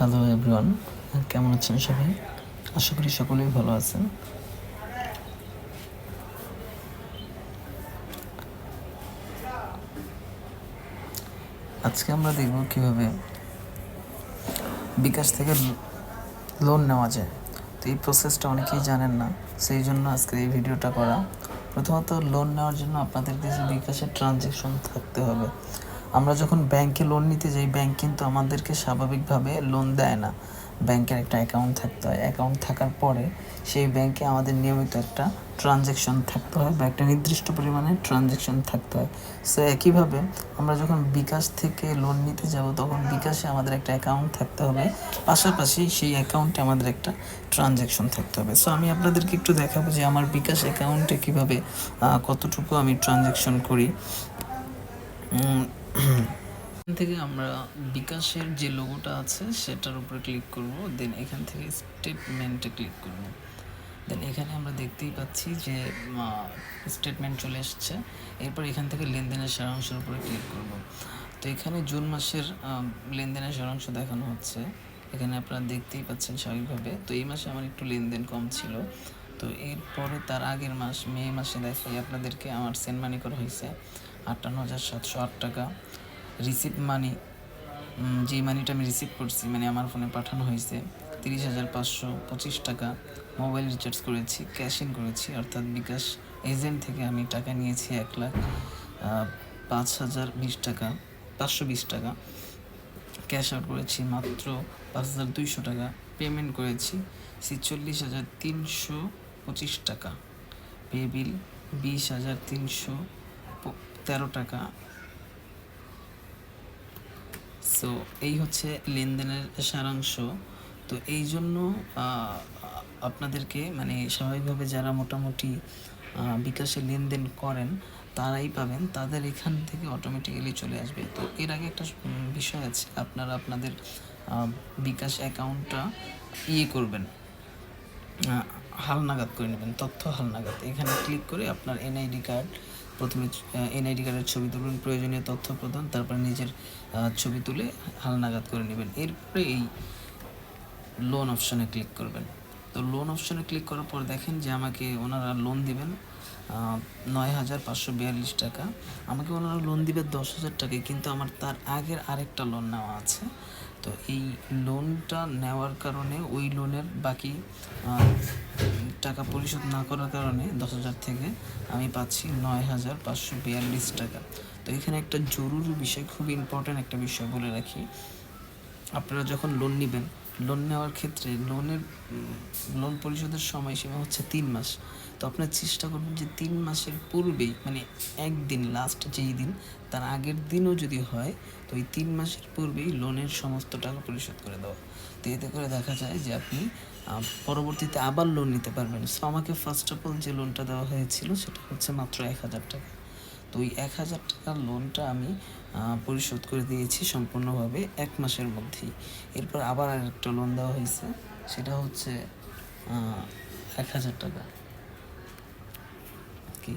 Hello everyone কেমন আছেন সবাই? আশা করি সকলেই ভালো আছেন। আজকে আমরা দেখব কীভাবে বিকাশ থেকে লোন নেওয়া যায়। তো এই প্রসেসটা অনেকেই জানেন না, সেই জন্য আজকে এই ভিডিওটা করা। প্রথমত লোন নেওয়ার জন্য আপনাদের কাছে বিকাশের ট্রানজ্যাকশন থাকতে হবে। আমরা যখন ব্যাংকে লোন নিতে যাই ব্যাংক কিন্তু আমাদেরকে স্বাভাবিকভাবে লোন দেয় না। ব্যাংকের একটা অ্যাকাউন্ট থাকতে হয়। অ্যাকাউন্ট থাকার পরে সেই ব্যাংকে আমাদের নিয়মিত একটা ট্রানজ্যাকশন থাকতে হয় বা একটা নির্দিষ্ট পরিমাণে ট্রানজ্যাকশন থাকতে হয়। সো একইভাবে আমরা যখন বিকাশ থেকে লোন নিতে যাব, তখন বিকাশে আমাদের একটা অ্যাকাউন্ট থাকতে হবে। পাশাপাশি সেই অ্যাকাউন্টে আমাদের একটা ট্রানজ্যাকশন থাকতে হবে। সো আমি আপনাদেরকে একটু দেখাবো যে আমার বিকাশ অ্যাকাউন্টে কীভাবে কতটুকু আমি ট্রানজ্যাকশন করি। এখান থেকে আমরা বিকাশের যে লোগোটা আছে, সেটার উপরে ক্লিক করব দেন এখান থেকে স্টেটমেন্টে ক্লিক করব। দেন এখানে আমরা দেখতেই পাচ্ছি যে স্টেটমেন্ট চলে এসছে। এরপর এখান থেকে লেনদেনের সারাংশের উপরে ক্লিক করব। তো এখানে জুন মাসের লেনদেনের সারাংশ দেখানো হচ্ছে। এখানে আপনারা দেখতেই পাচ্ছেন স্বাভাবিকভাবে। তো এই মাসে আমার একটু লেনদেন কম ছিল। তো এরপরে তার আগের মাস, মে মাসে দেখাই আপনাদেরকে আমার সেন্ড মানি করা হয়েছে। আটান্ন হাজার সাতশো আট টাকা। রিসিভ মানি যে মানিটা আমি রিসিভ করছি মানে আমার ফোনে পাঠানো হয়েছে, তিরিশ হাজার পাঁচশো পঁচিশ টাকা। মোবাইল রিচার্জ করেছি ক্যাশ ইন করেছি, অর্থাৎ বিকাশ এজেন্ট থেকে আমি টাকা নিয়েছি এক লাখ পাঁচ হাজার বিশ টাকা, পাঁচশো বিশ টাকা। ক্যাশ আউট করেছি মাত্র পাঁচ হাজার দুইশো টাকা। পেমেন্ট করেছি ছেচল্লিশ হাজার তিনশো পঁচিশ টাকা। পে বিল বিশ হাজার তিনশো তেরো টাকা। সো এই হচ্ছে লেনদেনের সারাংশ। তো এই জন্য আপনাদেরকে মানে স্বাভাবিকভাবে যারা মোটামুটি বিকাশে লেনদেন করেন, তারাই পাবেন। তাদের এখান থেকে অটোমেটিক্যালি চলে আসবে। তো এর আগে একটা বিষয় আছে। আপনারা আপনাদের বিকাশ অ্যাকাউন্টটা ইয়ে করবেন। হালনাগাদ করে নেবেন, তথ্য হালনাগাদ। এখানে ক্লিক করে আপনার এনআইডি কার্ড প্রথমে এনআইডি কার্ডের ছবি তুলবেন, প্রয়োজনীয় তথ্য প্রদান, তারপর নিজের ছবি তুলে হালনাগাদ করে নেবেন। এরপরে এই লোন অপশনে ক্লিক করবেন। তো লোন অপশনে ক্লিক করার পর দেখেন যে আমাকে ওনারা লোন দিবেন নয় হাজার পাঁচশো বিয়াল্লিশ টাকা। আমাকে ওনারা লোন দিবে দশ হাজার টাকায় কিন্তু আমার তার আগের আরেকটা লোন নেওয়া আছে। তো এই লোনটা নেওয়ার কারণে ওই লোনের বাকি টাকা পরিশোধ না করার কারণে দশ হাজার থেকে আমি পাচ্ছি নয় হাজার পাঁচশো বিয়াল্লিশ টাকা। তো এখানে একটা জরুরি বিষয় খুব ইম্পর্ট্যান্ট একটা বিষয় বলে রাখি। আপনারা যখন লোন নেবেন লোন নেওয়ার ক্ষেত্রে লোনের লোন পরিশোধের সময়সীমা হচ্ছে তিন মাস। তো আপনার চেষ্টা করবেন যে তিন মাসের পূর্বেই মানে একদিন লাস্ট যেই দিন, তার আগের দিনও যদি হয়, তো ওই তিন মাসের পূর্বেই লোনের সমস্ত টাকা পরিশোধ করে দেওয়া। তো এতে করে দেখা যায় যে আপনি পরবর্তীতে আবার লোন নিতে পারবেন। সো আমাকে ফার্স্ট অফ অল যে লোনটা দেওয়া হয়েছিল, সেটা হচ্ছে মাত্র এক হাজার টাকা। তো ওই এক হাজার টাকার লোনটা আমি পরিশোধ করে দিয়েছি সম্পূর্ণভাবে এক মাসের মধ্যেই। এরপর আবার আরেকটা লোন দেওয়া হয়েছে, সেটা হচ্ছে এক হাজার টাকা। কি?